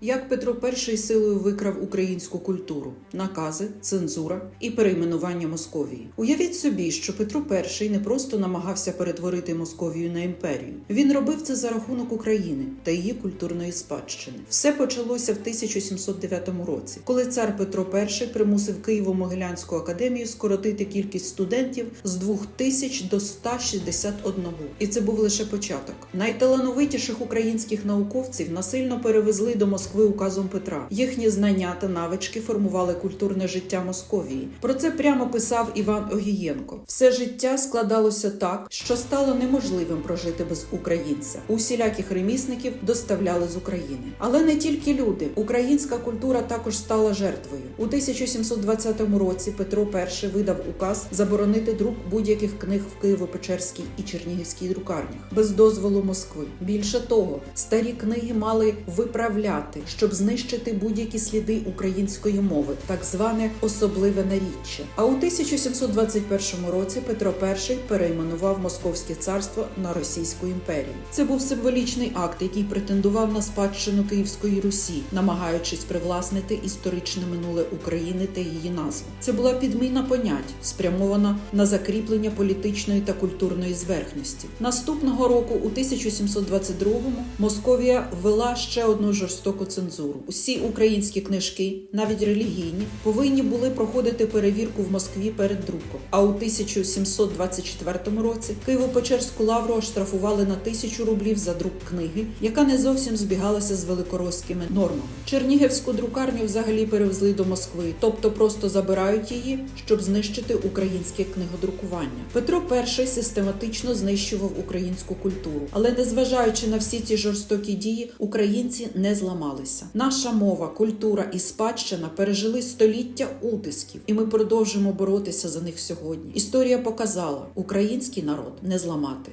Як Петро І силою викрав українську культуру, накази, цензура і перейменування Московії. Уявіть собі, що Петро І не просто намагався перетворити Московію на імперію. Він робив це за рахунок України та її культурної спадщини. Все почалося в 1709 році, коли цар Петро І примусив Києво-Могилянську академію скоротити кількість студентів з 2000 до 161. І це був лише початок. Найталановитіших українських науковців насильно перевезли до Москви указом Петра. Їхні знання та навички формували культурне життя Московії. Про це прямо писав Іван Огієнко. Все життя складалося так, що стало неможливим прожити без українця. Усіляких ремісників доставляли з України. Але не тільки люди. Українська культура також стала жертвою. У 1720 році Петро І видав указ заборонити друк будь-яких книг в Києво-Печерській і Чернігівській друкарнях без дозволу Москви. Більше того, старі книги мали виправляти, щоб знищити будь-які сліди української мови, так зване особливе наріччя. А у 1721 році Петро І перейменував Московське царство на Російську імперію. Це був символічний акт, який претендував на спадщину Київської Русі, намагаючись привласнити історичне минуле України та її назву. Це була підміна понять, спрямована на закріплення політичної та культурної зверхності. Наступного року, у 1722-му, Московія ввела ще одну жорстоку цензуру. Усі українські книжки, навіть релігійні, повинні були проходити перевірку в Москві перед друком. А у 1724 році Києво-Печерську лавру оштрафували на тисячу рублів за друк книги, яка не зовсім збігалася з великоросськими нормами. Чернігівську друкарню взагалі перевезли до Москви, тобто просто забирають її, щоб знищити українське книгодрукування. Петро І систематично знищував українську культуру, але незважаючи на всі ці жорстокі дії, українці не зламалися. Наша мова, культура і спадщина пережили століття утисків, і ми продовжимо боротися за них сьогодні. Історія показала, український народ не зламати.